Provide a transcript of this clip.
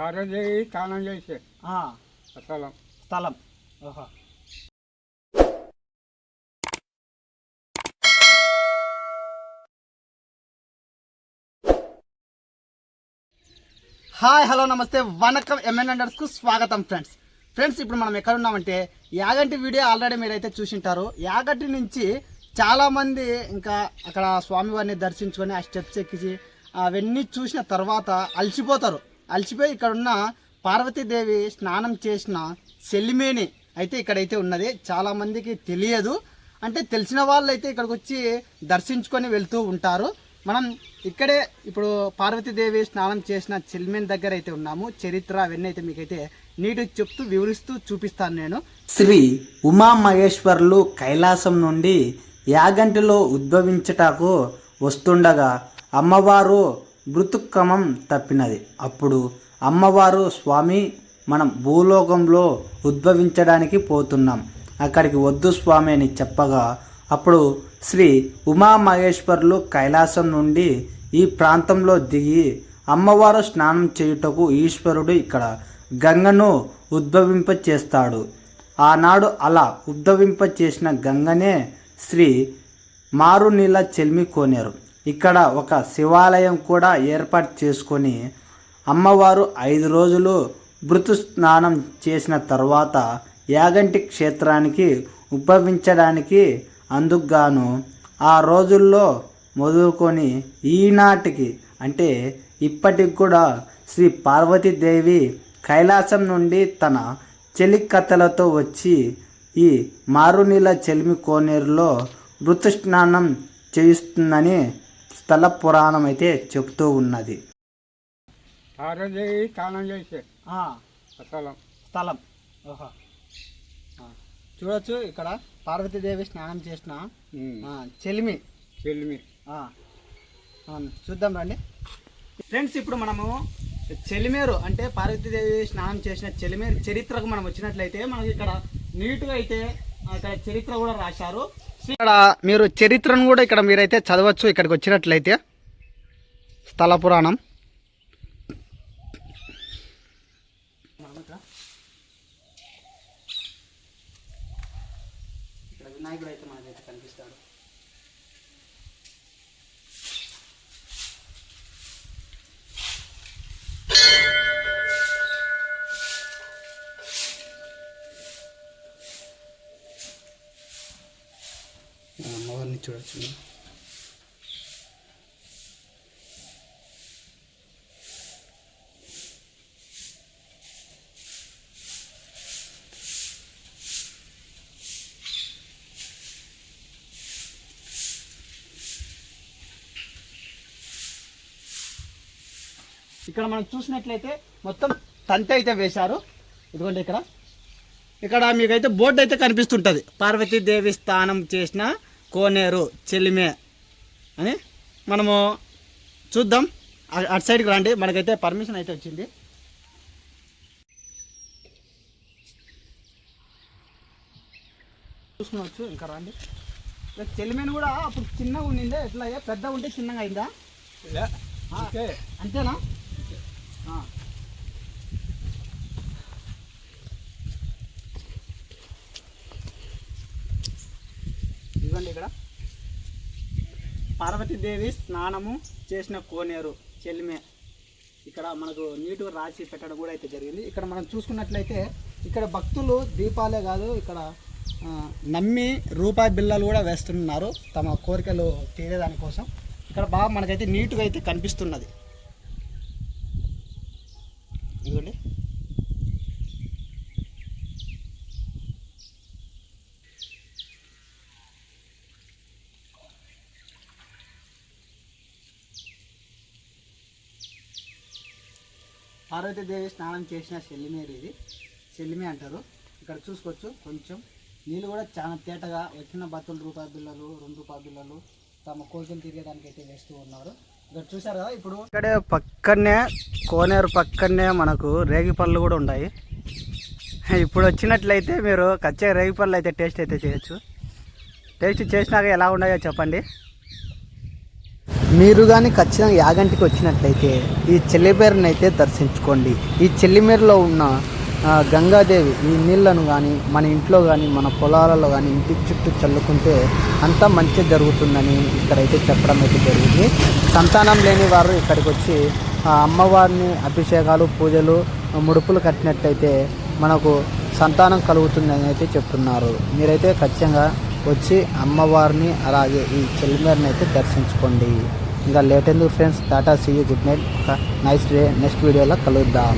స్నానం చేసే. ఆ, స్థలం. స్థలం. ఓహో హాయ్ హలో నమస్తే. వనకం ఎంఎన్ అండర్స్కు స్వాగతం ఫ్రెండ్స్. ఫ్రెండ్స్ ఇప్పుడు మనం ఎక్కడ ఉన్నామంటే యాగంటి వీడియో ఆల్రెడీ మీరైతే చూసింటారు. యాగంటి నుంచి చాలామంది ఇంకా అక్కడ స్వామివారిని దర్శించుకొని ఆ స్టెప్స్ ఎక్కించి అవన్నీ చూసిన తర్వాత అలసిపోతారు. అలసిపోయి ఇక్కడ ఉన్న పార్వతీదేవి స్నానం చేసిన సెల్లిమేని అయితే ఇక్కడైతే ఉన్నది. చాలామందికి తెలియదు. అంటే తెలిసిన వాళ్ళు అయితే ఇక్కడికి వచ్చి దర్శించుకొని వెళ్తూ ఉంటారు. మనం ఇక్కడే ఇప్పుడు పార్వతీదేవి స్నానం చేసిన చెల్మెన్ దగ్గర అయితే ఉన్నాము. చరిత్ర అవన్నీ అయితే మీకైతే నీటి చెప్తూ వివరిస్తూ చూపిస్తాను నేను. శ్రీ ఉమా మహేశ్వర్లు కైలాసం నుండి యాగంటిలో ఉద్భవించటకు వస్తుండగా అమ్మవారు మృతుక్రమం తప్పినది. అప్పుడు అమ్మవారు స్వామి మనం భూలోకంలో ఉద్భవించడానికి పోతున్నాం. అక్కడికి వద్దు స్వామి అని చెప్పగా అప్పుడు శ్రీ ఉమామహేశ్వరులు కైలాసం నుండి ఈ ప్రాంతంలో దిగి అమ్మవారు స్నానం చేయుటకు ఈశ్వరుడు ఇక్కడ గంగను ఉద్భవింప చేస్తాడు ఆనాడు అలా ఉద్భవింప చేసిన గంగనే శ్రీ మారునీల చెల్మి కోనేరు. ఇక్కడ ఒక శివాలయం కూడా ఏర్పాటు చేసుకొని అమ్మవారు ఐదు రోజులు మృతు స్నానం చేసిన తర్వాత యాగంటి క్షేత్రానికి ఉద్భవించడానికి అందుకుగాను ఆ రోజుల్లో మొదలుకొని ఈనాటికి అంటే ఇప్పటికి కూడా శ్రీ పార్వతీదేవి కైలాసం నుండి తన చెలికథలతో వచ్చి ఈ మారునీల చెలిమి కోనేరులో మృతు స్నానం చేయిస్తుందని స్థల పురాణం అయితే చెబుతూ ఉన్నది. చేసే. స్థలం. స్థలం. ఓహో చూడొచ్చు ఇక్కడ పార్వతీదేవి స్నానం చేసిన చెలిమి. చెల్మి. చూద్దాం రండి. ఫ్రెండ్స్ ఇప్పుడు మనము చెలిమేరు అంటే పార్వతీదేవి స్నానం చేసిన చెలిమేరు చరిత్రకు మనం వచ్చినట్లయితే మనకి ఇక్కడ నీట్గా అయితే అక్కడ చరిత్ర కూడా రాశారు. ఇక్కడ మీరు చరిత్రను కూడా ఇక్కడ మీరైతే చదవచ్చు ఇక్కడికి వచ్చినట్లయితే. స్థల పురాణం. వినాయకుడు అయితే మనకైతే కనిపిస్తాడు. అమ్మవారిని చూడొచ్చు ఇక్కడ మనం చూసినట్లయితే మొత్తం తంతి అయితే వేశారు. ఇదిగోండి ఇక్కడ. ఇక్కడ మీకైతే బోర్డు అయితే కనిపిస్తుంటుంది. పార్వతీదేవి స్థానం చేసిన కోనేరు చెలిమే అని మనము చూద్దాం. అటు సైడ్కి రండి. మనకైతే పర్మిషన్ అయితే వచ్చింది. చూసుకోవచ్చు. ఇంకా రండి. ఇక చెలిమేను కూడా అప్పుడు చిన్నగా ఉండిందే. ఎట్లా అయ్యా? పెద్ద ఉంటే చిన్నగా అయిందా? అంతేనా? ఇదిగోండి ఇక్కడ. పార్వతీదేవి స్నానము చేసిన కోనేరు చెల్లిమే. ఇక్కడ మనకు నీటుగా రాసి పెట్టడం కూడా అయితే జరిగింది. ఇక్కడ మనం చూసుకున్నట్లయితే ఇక్కడ భక్తులు దీపాలే కాదు ఇక్కడ నమ్మి రూపాయి బిళ్ళలు కూడా వేస్తున్నారు. తమ కోరికలు తీరేదానికోసం ఇక్కడ బాగా మనకైతే నీటుగా అయితే కనిపిస్తున్నది. ఇదిగోండి. పార్వతీదేవి స్నానం చేసిన శల్లిమేరు ఇది. శల్లిమే అంటారు. ఇక్కడ చూసుకోవచ్చు కొంచెం నీళ్ళు కూడా చాలా తేటగా వచ్చిన బత్తులు రూపాయి బిళ్ళలు రెండు రూపాయి బిళ్ళలు తమ కోరికలు తీరేదానికి అయితే వేస్తూ ఉన్నారు. ఇక్కడ చూసారు కదా ఇప్పుడు ఇక్కడే పక్కనే కోనేరు పక్కనే మనకు రేగి పళ్ళు కూడా ఉన్నాయి. ఇప్పుడు వచ్చినట్లయితే మీరు కచ్చే రేగి పళ్ళు అయితే టేస్ట్ అయితే చేయొచ్చు. టేస్ట్ చేసినాక ఎలా ఉన్నాయో చెప్పండి. మీరు కానీ ఖచ్చితంగా యాగంటికి వచ్చినట్లయితే ఈ చెల్లిమేరని అయితే దర్శించుకోండి. ఈ చెల్లిమేరలో ఉన్న గంగాదేవి ఈ నీళ్ళను కానీ మన ఇంట్లో కానీ మన పొలాలలో కానీ ఇంటి చుట్టూ చల్లుకుంటే అంతా మంచి జరుగుతుందని ఇక్కడైతే చెప్పడం అయితే జరిగింది. సంతానం లేని వారు ఇక్కడికి వచ్చి ఆ అమ్మవారిని అభిషేకాలు పూజలు ముడుపులు కట్టినట్లయితే మనకు సంతానం కలుగుతుందని అయితే చెప్తున్నారు. మీరైతే ఖచ్చితంగా వచ్చి అమ్మవారిని అలాగే ఈ చెల్లిమేరని అయితే దర్శించుకోండి. ఇంకా లేట్ ఎందుకు friends? Tata see good night. Nice day next వీడియోలో కలుద్దాం.